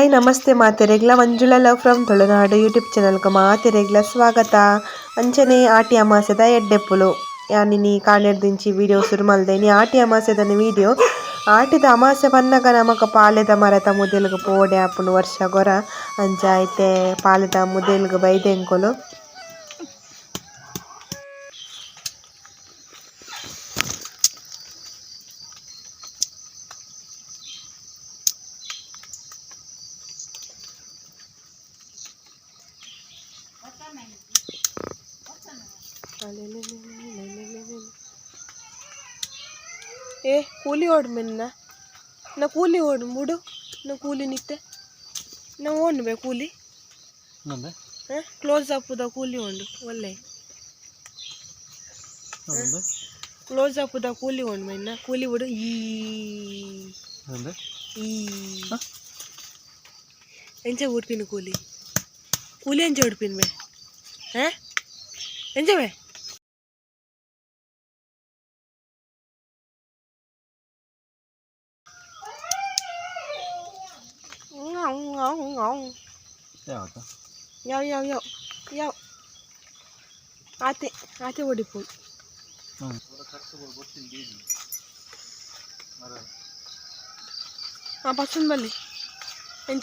Hi ನಮಸ್ತೆ ಮಾತೆರೆಗ್ಲ Manjula love from Tulunadu YouTube ಚಾನಲ್ಗೆ ಮಾತೆರೆಗ್ಲ ಸ್ವಾಗತ ಅಂಚನೆ ಆಟಿ ಅಮಾಸೆದ ಎಡ್ಡೆಪ್ಪುಲು ಯಾನಿನಿ ಕಾಣೆಡ್ದಿಂಚಿ ವಿಡಿಯೋ ಶುರು ಮಲ್ದೆನಿ ಆಟಿ ಅಮಾಸೆದನ ವಿಡಿಯೋ ಆಟಿದ ಅಮಾಸೆ ಪನ್ನಗ ನಮಕ್ ಪಾಲೆದ ಮರತ ಮುದೆಲ್ಗ್ ಪೋಡೆ ಆಪುಂಡು ವರ್ಷ ಗೊರ ಅಂಚ ಐತೆ ಪಾಲೆದ ಮುದೆಲ್ಗ್ ಬೈದೆಂಕೊಲು ಏ ಕೂಲಿ ಓಡು ಮೆನ್ನ ನಾ. ಕೂಲಿ ಓಡು ಮುಡು. ನಾ ಕೂಲಿ ನಿತ್ತೆ. ನಾ ಓಣ್ಬೆ ಕೂಲಿ. ಕ್ಲೋಸ್ ದ ಕೂಲಿ ಉಂಡು ಒಳ್ಳೆ ಕ್ಲೋಸ್ ದ ಕೂಲಿ ಉಂಡು ಮೆನ್ನ ಕೂಲಿ ಬಿಡು ಈ? ಎಂಚ ಉಡ್ಪಿನ ಕೂಲಿ? ಕೂಲಿ ಎಂಚ ಉಡ್ಪಿನ ಬೇ eh এন যাবে ngọng ngọng ngọng yau yau yau yau ate ate ஓடி போய் ఆ పచ్చని బల్లి ఏం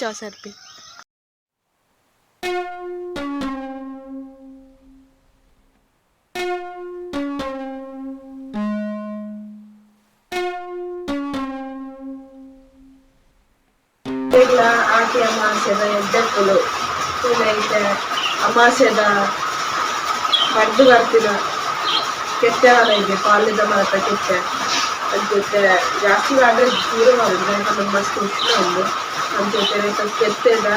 ಅಮಾಸೆದ ಎಡ್ಡೆಪ್ಪುಲು ಐತೆ. ಅಮಾಸ್ಯದ ಮದ್ದು ಬರ್ತಿನ ಕೆತ್ತೆ ಹಾಲ ಇದೆ, ಪಾಲಿದ ಮಾತ ಕೆತ್ತೆ ಜೊತೆ ಜಾಸ್ತಿ ಆದ್ರೆ ದೂರ ಮಾಡಿದ್ರೆ ನಮ್ಮ ಮಸ್ತ್ ಉಷ್ಣ ಉಂಡು ಅಂಚೆ ಕೆತ್ತೆದ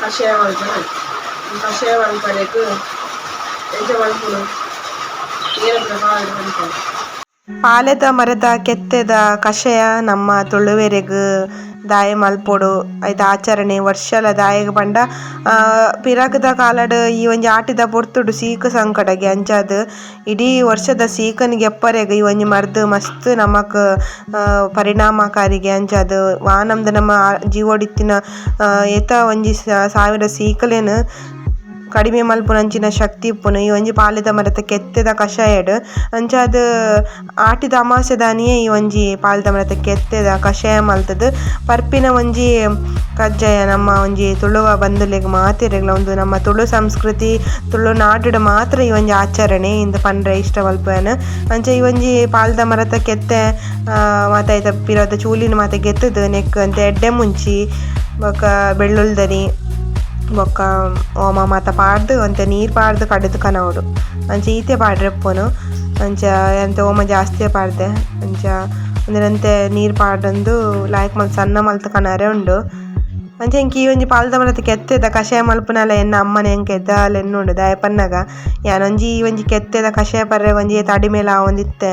ಕಷಾಯ ಮಾಡ್ತಾರೆ ಕಷಾಯ ಮಾಡ್ಕೊಳಕ್ಕೆ ಎಂಜ ಮಾಡ್ಕೊಂಡು ಏನು ಪ್ರಕಾರ ಮಾಡ್ತಾರೆ ಪಾಲೆದ ಮರದ ಕೆತ್ತೆದ ಕಷಾಯ ನಮ್ಮ ತುಳುವೆರೆಗ್ ದಾಯ ಮಲ್ಪೊಡು. ಐತ ಆಚರಣೆ ವರ್ಷಲ ದಾಯಗ ಪಂಡ. ಆ, ಪಿರಾಕದ ಕಾಲಡ್ ಈ ಒಂಜಿ ಆಟಿದ ಪೊರ್ತುಡು ಸೀಕ್ ಸಂಕಟಗೆ ಅಂಚಾದ್ ಇಡೀ ವರ್ಷದ ಸೀಕನಿಗೆ ಎಪ್ಪರೆಗ್ ಈ ಒಂಜಿ ಮರ್ದ್ ಮಸ್ತ್ ನಮಕ್ ಪರಿಣಾಮಕಾರಿಗೆ ಅಂಚಾದ್ ವಾನಮ್ದ ನಮ್ಮ ಜೀವೋಡಿತ್ತಿನ ಏತ ಒಂಜಿ ಸಾವಿರ ಸೀಕಲೆನ್ ಕಡಿಮೆ ಮಲ್ಪುನಂಚಿನ ಶಕ್ತಿ ಇಪ್ಪುನು ಈ ಒಂಜಿ ಪಾಲೆದ ಮರತ ಕೆತ್ತೆದ ಕಷಾಯಡ್. ಅಂಚಾದ್ ಆಟಿದ ಅಮಾಸೆದಾನಿಯೇ ಈ ಒಂಜಿ ಪಾಲೆದ ಮರತ ಕೆತ್ತೆದ ಕಷಾಯ ಮಲ್ತದ್. ಪರ್ಪಿನ ಒಂಜಿ ಕಜ್ಜಾಯ ನಮ್ಮ ಒಂಜಿ ತುಳುವ ಬಂದುಲೆಗ್ ಮಾತೆರೆಗ್ಲ. ಒಂದು ನಮ್ಮ ತುಳು ಸಂಸ್ಕೃತಿ, ತುಳು ನಾಡುಡ್ ಮಾತ್ರ ಈ ಒಂಜಿ ಆಚರಣೆ. ಇಂದ ಪಂಡ್ರೆ ಇಷ್ಟ ಮಲ್ಪನ ಅಂಚ ಈ ಒಂಜಿ ಪಾಲೆದ ಮರತ ಕೆತ್ತೆ ಮಾತಾಯ್ತ ಪಿರೋದ ಚೂಲಿನ ಮಾತ ಗೆತ್ತದ ನೆಕ್ ಅಂತ ಎಡ್ಡೆ ಮುಂಚಿ, ಬೊಕ ಬೆಳ್ಳುಳ್ದನಿ. ಬೊಕ್ಕ ಓಮ ಮಾತ ಪಾಡ್ದು ಅಂತ ನೀರ್ ಪಾಡ್ದು ಕಡಿದು ಕನವಡು ಅಂಚ ಈತೆ ಪಾಡ್ರೆಪ್ಪುನು ಅಂಚ ಎಂತ ಓಮ ಜಾಸ್ತಿ ಪಾಡ್ದೆ ಅಂಚ ಒಂದಿನಂತೆ ನೀರ್ ಪಾಡಂದು ಲಾಯ್ಕ್ ಮಲ್ತ್ ಸಣ್ಣ ಮಲ್ತ್ ಕನರೆ ಉಂಡು ಅಂಚ ఇంక ఈ ಒಂಜಿ ಪಾಲ್ದ ಮರತ್ ಕೆತ್ತೆದ, ಕಷಾಯ ಮಲ್ಪುನಲ ಎನ್ನ ಅಮ್ಮನ ಎದ್ದಾಲ್ ಎನ್ನುಂಡು ದಾಯ ಪನ್ನಗ. ಯಾನ್ ಒಂಜಿ ಈ ಒಂಜಿ ಕೆತ್ತೆದ ಕಷಾಯ ಪರ್ರೆ ಒಂಜಿ ತಡಿ ಮೇಲ ಆವೊಂದಿತ್ತೆ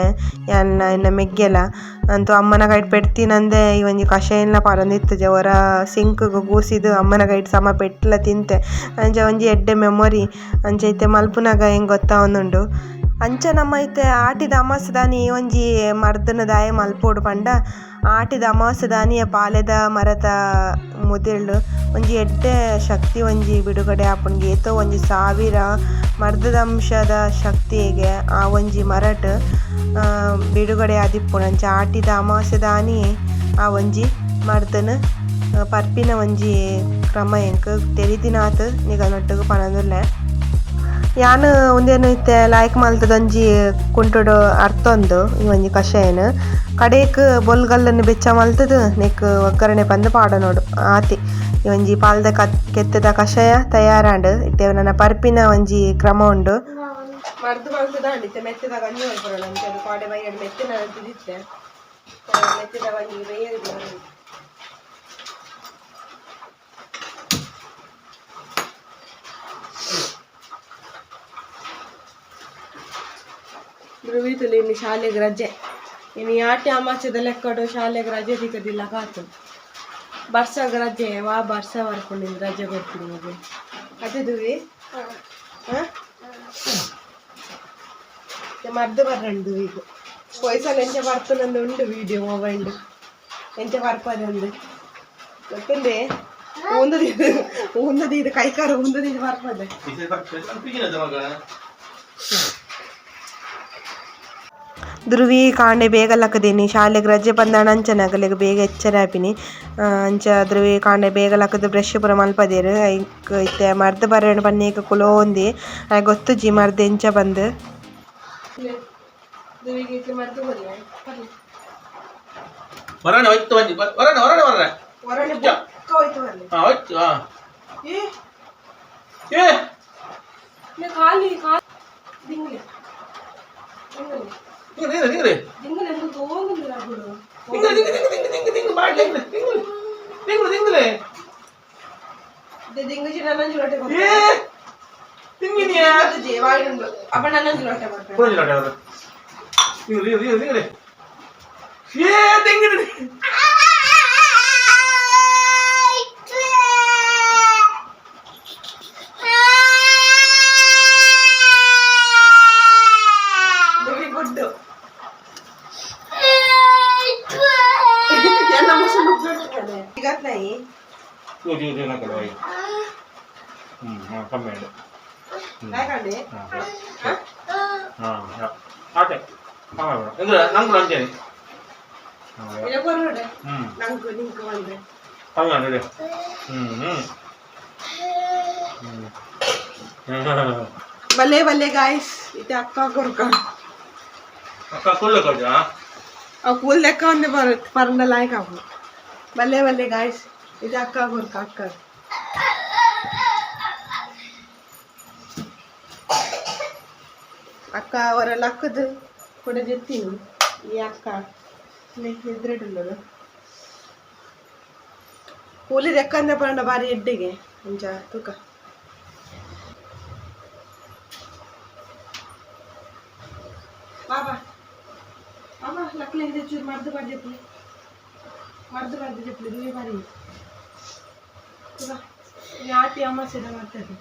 ಯಾನ್ನ ಎನ್ನ ಮೆಗ್ಗೆಲ. ಅಂತೂ ಅಮ್ಮನ ಗೈಟ್ ಪೆಡ್ತಿನಂದೆ ಈ ಒಂಜಿ ಕಷಾಯನ್ಲ ಪರಂದಿತ್ತು ಜವರ ಸಿಂಕ್ ಕೂಸಿದು ಅಮ್ಮನ ಗೈಟ್ ಸಮ ಪೆಟ್ಲ ತಿಂತೆ. ಅಂಚ ಒಂಜಿ ಎಡ್ಡೆ ಮೆಮೊರಿ ಅಂಚ ಇತ್ತೆ ಮಲ್ಪುನಗ ಹೆಂಗ್ ಗೊತ್ತಾವೊಂದುಂಡು ಅಂಚ ನಮ್ಮ ಐತೆ ಆಟಿದ ಅಮಾಸದಾನಿ ಒಂಜಿ ಮರ್ದನ ದಾಯ ಮಲ್ಪೋಡು ಪಂಡ. ಆಟಿದ ಅಮಾಸದಾನಿಯ ಪಾಲೆದ ಮರದ ಮುದೆಳ್ಳು ಒಂಜಿ ಎಡ್ಡೆ ಶಕ್ತಿ ಒಂಜಿ ಬಿಡುಗಡೆ ಆಪುಂಡು. ಏತೋ ಒಂಜಿ ಸಾವಿರ ಮರ್ದದಂಶದ ಶಕ್ತಿಗೆ ಆ ಒಂಜಿ ಮರಟ್ ಬಿಡುಗಡೆ ಆದಿಪ್ಪುಂಡು. ಅಂಚ ಆಟಿದ ಅಮಾಸದಾನಿ ಆ ಒಂಜಿ ಮರ್ದನ ಪರ್ಪಿನ ಒಂಜಿ ಕ್ರಮ ಎಂಕ್ ತೆರಿದಿನಾತ್ ನಿಗನೊಟ್ಟಿಗೆ ಪನದುಲ್ಲೆ ಯಾನ್ ಉಂದೇನು ಇತ್ತೆ ಲಾಯ್ಕ್ ಮಲ್ತದೊಂಜಿ ಕುಂಟುಡು ಅರ್ಥೊಂದು, ಈ ಒಂಜಿ ಕಷಾಯನ್ ಕಡೇಕ್ ಬೊಲ್ಗಲ್ಲನ್ನು ಬೆಚ್ಚ ಮಲ್ತದ್, ನೆಕ್ ಒಗ್ಗರಣೆ ಪಂದ್ ಪಾಡನೋಡು ಆತಿ ಒಂಜಿ ಪಾಲ್ದ ಕತ್ ಕೆತ್ತದ ಕಷಾಯ ತಯಾರಾಂಡ್. ಇತ್ತೆ ನನ್ನ ಪರ್ಪಿನ ಒಂಜಿ ಕ್ರಮ ಉಂಡು. ಮರ್ದು ಶಾಲೆಗೆ ರಜೆ. ಇನ್ನು ಯಾಟಿ ಅಮಾಸದ ಲೆಕ್ಕಡು ಶಾಲೆಗೆ ರಜೆ ಸಿಕ್ಕದಿಲ್ಲ ಕಾತು ಬರ್ಸಗ್ ರಜೆ ವಾ ಬರ್ಸ ಬರ್ಕೊಂಡಿದ್ದು ರಜೆ ಬರ್ತೀನಿ ಮಗು ಹಾ ದುವಿ ಮರ್ದು ಬರ್ರಂಡು ಈಗ ಪೊಯ್ಸಲ್ಲಿ ಎಂಚ ಬರ್ತನಂದು ಉಂಡು ವಿಡಿಯೋ ಮೊಬೈಲ್ ಎಂಚ ಬರ್ಪದಂದು ಒಂದು ಗೊತ್ತುಂಡೆ ಊಂದದಿ ಊಂದದಿ ಇದು ಕೈಕಾರ ಊಂದದಿ ಇದು ಬರ್ಬೋದು ಧ್ರುವಿ ಕಾಂಡೆ ಬೇಗ ಲಕ್ಕದೀನಿ ಶಾಲೆಗೆ ರಜೆ ಬಂದಾಣ ಅಂಚನಾಗಲಿಗೆ ಬೇಗ ಎಚ್ಚರ ಆಪಿನಿ ಅಂಚ ಧ್ರುವಿ ಕಾಂಡೆ ಬೇಗ ಲಕ್ಕದ ಬ್ರಷ್ ಪೂರ ಮಲ್ಪದೇರು. ಐಕ್ ಇತ್ತೆ ಮರ್ದ ಬರೋಣ ಬನ್ನೇಕ ಕುಲೋ ಒಂದಿ. ಆಯ್ ಗೊತ್ತು ಜಿ ಮರ್ದ ಎಂಚ ಬಂದು. ವರಣ ಹೋಯ್ತು ಬಂದಿ ವರಣ ವರಣ ವರಣ. ಹಾ ಹೋಯ್ತು ಹಾ. ಏ. ಖಾಲಿ ನಿಂಗ್ರಿ ನಿಂಗ್ರಿ ನಿಂಗ್ರಿ ದಿಂಗಲ್ ಎಂದು ತೋಂದಿಲ್ಲ ಬಿಡು ನಿಂಗ್ರಿ ನಿಂಗ್ರಿ ನಿಂಗ್ರಿ ನಿಂಗ್ರಿ ನಿಂಗ್ರಿ ಮಾಡಿ ನಿಂಗ್ರಿ ನಿಂಗ್ರಿ ನಿಂಗ್ರಿ ದಿಂಗಜಿ ನನ್ನಂಜಿ ಲೊಟ್ಟೆ ಏ ನಿಂಗಿನಿಯಾ ಜಿ ವಾಯುಂಡು ಅಪ್ಪ ನನ್ನಂಜಿ ಲೊಟ್ಟೆ ಬರ್ತಾರೆ ಪುರಂಜಿ ಲಾಟ ಅವರು ನಿಂಗ್ರಿ ನಿಂಗ್ರಿ ನಿಂಗ್ರಿ ಏ ನಿಂಗ್ರಿ ಆಟೆ ಕಮ್ಮಿ ಬೇಡ ಅಂದ್ರೆ ನಂಗೆ ಕೂಡ ಅಂತೇನೆ ಇಲ್ಲ ಕೊರೋಡೆ ಹ್ಮ್ ನಂಗೆ ನಿಂಗೆ ಬಂದ್ರೆ ಕಮ್ಮಿ ಮಾಡಿ ಹ್ಮ್ ಹ್ಮ್ ಹ್ಮ್ ಬಲ್ಲೆ ಬಲ್ಲೆ ಗಾಯ್ಸ್ ಇದು ಅಕ್ಕ ಕೊರ್ಕ ಅಕ್ಕ ಕುಳ್ಳು ಕೊಡ್ಜಾ ಅವ್ ಕೂಲ್ ಲೆಕ್ಕ ಒಂದೇ ಬರ ಪರಂದ ಲಾಯ್ಕ ಅವು ಬಲ್ಲೆ ಬಲ್ಲೆ ಗಾಯ್ಸ್ ಇದು ಅಕ್ಕ ಕೊರ್ಕ ಅಕ್ಕ అక్క ఎవరో అక్కదు కూడా చెప్తాను ఈ అక్క నీకు ఎదురెడున్నదా ಕೂಲಿ ರೆಕ್ಕಂದ ಪಂಡ ಬಾರಿ ಎಡ್ಡಿಗೆ ಅಂಚ ತೂಕ ಬಾಬಾ ಬಾಬಾ ಲಕ್ಲಿಂದ ಚೂರು ಮರ್ದು ಬರ್ದಿಪ್ಲಿ ಮರ್ದು ಬರ್ದಿಪ್ಲಿ ನೀ ಬಾರಿ ಯಾತಿ ಅಮ್ಮ ಸಿದ್ಧ ಮಾಡ್ತದೆ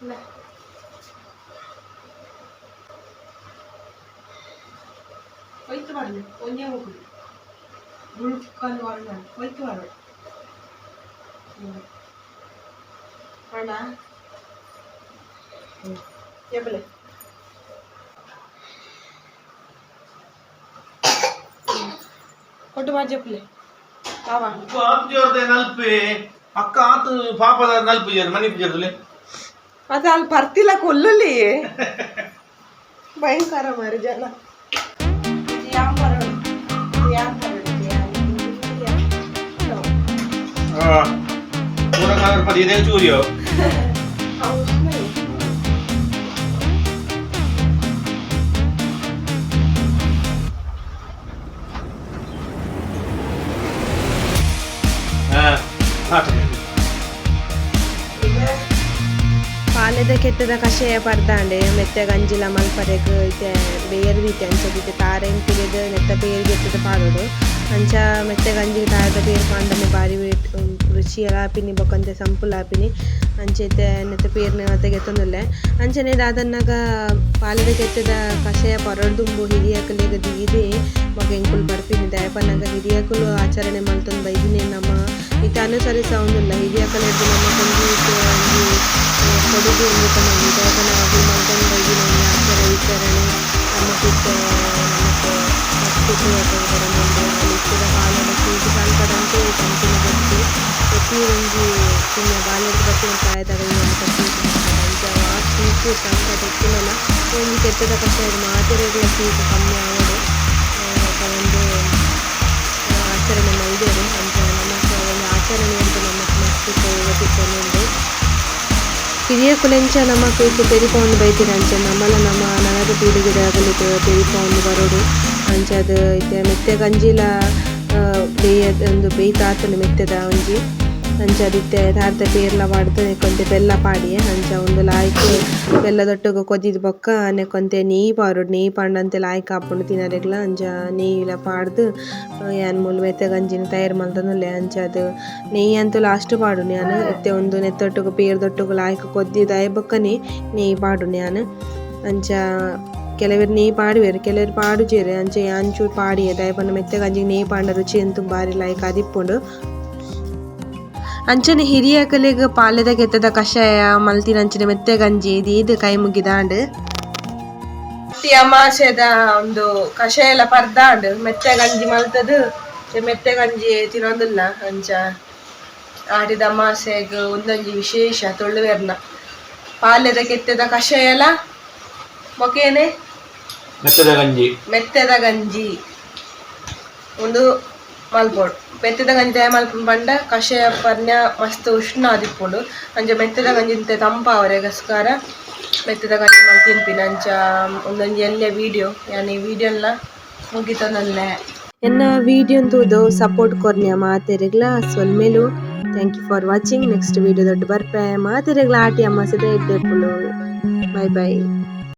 ಇಲ್ಲ ಹೋಯ್ತು ಬರಲಿ ಒಂದೇ ಹೋಗುದು ಗುಳ್ಕಲ್ಲು ವರ್ಣ ಹೋಯ್ತು ಬರ ಅಣ್ಣ ಹ್ಞೂ ಎಬ್ಬಲೆ ಕೊಟ್ಟು ಮಾಡಿ ಜಪ್ಪಲೆ ಆತು ಜೋರ್ದೆ ನಲ್ಪೆ. ಅಕ್ಕ ಆತು ಪಾಪದ ನಲ್ಪು ಜೋರ್ ಮನಿ ಜೋರ್ದಲ್ಲಿ ಅದು ಅಲ್ಲಿ ಬರ್ತಿಲ್ಲ ಕೊಲ್ಲಲಿ ಭಯಂಕರ ಮಾರಿ ಜನ. ಯಾವ ಪೂರ ಕಾಲರ್ ಪದಿ ಇದೇ ಕೆತ್ತದ ಕಷಾಯ ಪಡ್ದಾಂಡೆ ಮೆತ್ತ ಗಂಜಿಲ ಮಲ್ಪರೆಗ್ ಇತ್ತೆ ಬೇರ್ ರೀತಿ ಅಂಚದಿತ್ತೆ ತಾರೆ ಪಿರಿದ ನೆತ್ತ ಬೇರ್ ಗೆತ್ತದ ಪಾಡೋಡು ಅಂಚ ಮೆತ್ತ ಗಂಜಿ ತಾರದ ಬೇರ್ ಪಾಂಡನೆ ಬಾರಿ ರುಚಿ ರುಚಿ ಆಪಿನಿ ಬೊಕ್ಕಂತೆ ಸಂಪುಲ್ ಆಪಿನಿ ಅಂಚೆತ್ತೆ ನೆತ್ತ ಪೇರ್ನ ಗೆತ್ತೊಂದುಲ್ಲೆ ಅಂಚನೆ ದಾದನ್ನಾಗ ಪಾಲದ ಕೆತ್ತದ ಕಷಾಯ ಪರಡ್ದುಂಬು ಹಿರಿಯಕಲೆಗ ದೀದಿ ಮಗ ಎಂಕುಲು ಬರ್ಪಿನಿ ದಯಪನಾಗ ಹಿರಿಯಕುಲು ಆಚರಣೆ ಮಾಡ್ತಂದು ಬೈದಿನಿ ನಮ್ಮ ಇತ್ತ ಅನುಸರಿಸ ಅವನಿಲ್ಲ ಹಿರಿಯಕಲೆದ್ದು ನಮ್ಮ ಕೊಂದು ಒಂಜಿ ಕೊಡುಗೆ ಎಂಬುತ್ತ ನಾವು ದಯಪನ ಅವು ಮಲ್ತೊಂದು ಬೈದಿನ ಒಂದು ಆಚಾರ ವಿಚಾರಣೆ ನಮ್ಮ ಕಿತ್ತ ನಮಗೆ ಮಸ್ತಿತ್ತು ಅಲ್ಲಿ ಇತ್ತಿದ ಕಾಲದ ಕೂಗಿ ಸಾಲ್ಪದಂತೆ ಕಂಚಿನ ಗೊತ್ತಿ ಪ್ರತಿ ಒಂಜಿ ಪುಣ್ಯ ಬಾಲ್ಯದ ಬಗ್ಗೆ ಪ್ರಾಯದಾಗ ಇನ್ನೊಂದು ಕಟ್ಟಿ ಅಂಚ ಆ ಸೀಟು ಸಂಘ ಗೊತ್ತಿಲ್ಲ ಒಂದು ಕೆತ್ತದ ಕಷ್ಟ ಇದು ಮಾತಿರೋದಿಲ್ಲ ಸೀಟು ಕಮ್ಮಿ ಕುಲೆಂಚ ನಮ್ಮ ಕೂತು ಪೆರಿಪೌಂಡ್ ಬೈತಿರ ಅಂಚ ನಮ್ಮಲ ನಮ್ಮ ನಗರ ಪೀಳಿಗೆದಾಗಲಿದ್ದು ಪೆರಿಪೌಂಡ್ ಬರೋಡು ಅಂಚದ ಇತ್ತೆ ಮೆತ್ತೆ ಗಂಜಿಲ ಬೇಯದ, ಒಂದು ಬೇಯ್ತಾತನು ಮೆತ್ತೆದ ಒಂಜಿ ಅಂಚ ತಾರ್ದ ಪೇರ್ಲ ಪಾಡ್ದ್ ನೆಕೊಂತೆ ಬೆಲ್ಲ ಪಾಡಿ ಅಂಚ ಒಂದು ಲಾಯ್ಕ್, ಬೆಲ್ಲದೊಟ್ಟಿಗೆ ಕೊದ್ದಿದ ಬೊಕ್ಕ ನೆಕೊಂತೆ ನೀ ಪಾರುಡು ನೀ ಪಾಂಡಂತೆ ಲಾಯ್ಕ್ ಆಪುಂಡು ತಿನ್ನರೆಗ್ಲ ಅಂಚ ನೀಲ ಪಾಡ್ದು ಯಾನ್ ಮೂಲ ಮೆತ್ತೆ ಗಂಜಿನ ತಯಾರು ಮಲ್ತನುಲ್ಲೆ ಅಂಚ ಅದು ನೆಯ್ಯಿ ಅಂತೂ ಲಾಸ್ಟ್ ಪಾಡು ನಾನು ಎತ್ತೆ ಒಂದು ಪೇರ್ ಪೇರ್ದೊಟ್ಟಿಗೆ ಲಾಯ್ಕ್ ಕೊದ್ದಿ ದಯ ಬೊಕ್ಕನೆ ನೆಯ್ಯಿ ಪಾಡು ನಾನು ಅಂಚ ಕೆಲವರು ನೆಯ್ಯಿ ಪಾಡುವೆರು, ಕೆಲವರು ಪಾಡುಜೇರು ಅಂಚೆ ಅಂಚು ಪಾಡಿ ದಯಪನ್ನ ಮೆತ್ತೆ ಗಂಜಿ ನೀ ಪಾಂಡ ರುಚಿ ಅಂತೂ ಬಾರಿ ಲಾಯ್ಕ್ ಅದಿಪ್ಪುಂಡು. ಅಂಚನೆ ಹಿರಿಯ ಕಲೆಗ್ ಪಾಲೆದ ಕೆತ್ತದ ಕಷಾಯ ಮಲ್ತಿನ ಅಂಚನೆ ಮೆತ್ತೆ ಗಂಜಿ ಇದು ಕೈ ಮುಗಿದಾಂಡ್ ಅಮಾಸೆದ ಒಂದು ಕಷಾಯ ಎಲ್ಲ ಪರ್ದಾಂಡ್ ಗಂಜಿ ಮಲ್ತದು ಮೆತ್ತೆ ಗಂಜಿ ತಿನ್ನೊಂದಿಲ್ಲ ಅಂಚ ಆಡಿದ ಅಮಾಸೆಗ್ ಒಂದೊಂಜಿ ವಿಶೇಷ ತೊಳ್ಳುವೆರ್ನ ಪಾಲೆದ ಕೆತ್ತದ ಕಷಾಯ ಎಲ್ಲ ಮೊಕೇನೆ ಮೆತ್ತದ ಗಂಜಿ ಮೆತ್ತದ ಗಂಜಿ ಒಂದು ಮಲ್ಪೊಡು. ಮೆತ್ತದ ಗಂಜಿ ತಯ ಮಲ್ಪ ಪಂಡ ಕಷಾಯ ಪರ್ಣ ಮಸ್ತ್ ಉಷ್ಣ ಆದಿಪ್ಪುಂಡು ಅಂಚ ಮೆತ್ತದ ಗಂಜಿ ಇಂತ ತಂಪಾವರೆಗೋಸ್ಕರ ಮೆತ್ತದ ಗಂಜಿ ಮಲ್ ತಿನ್ಪಿನ ಅಂಚ ಒಂದೊಂದು ಎಲ್ಲೆ ವಿಡಿಯೋ. ಯಾನಿ ವಿಡಿಯೋಲ್ಲ ಮುಗಿತನಲ್ಲೇ ಎನ್ನ ವಿಡಿಯೋ ತೂದು ಸಪೋರ್ಟ್ ಕೊರ್ನ್ಯ ಮಾತೆರೆಗ್ಲ. ಸೊಲ್ಮೇಲು thank you for watching. Next video ದೊಡ್ಡ ಬರ್ಪೆ. ಮಾತೆರೆಗ್ಲ ಆಟಿ ಅಮ್ಮ ಸದೇ ಎಡ್ಡೆ ಬೈ ಬೈ.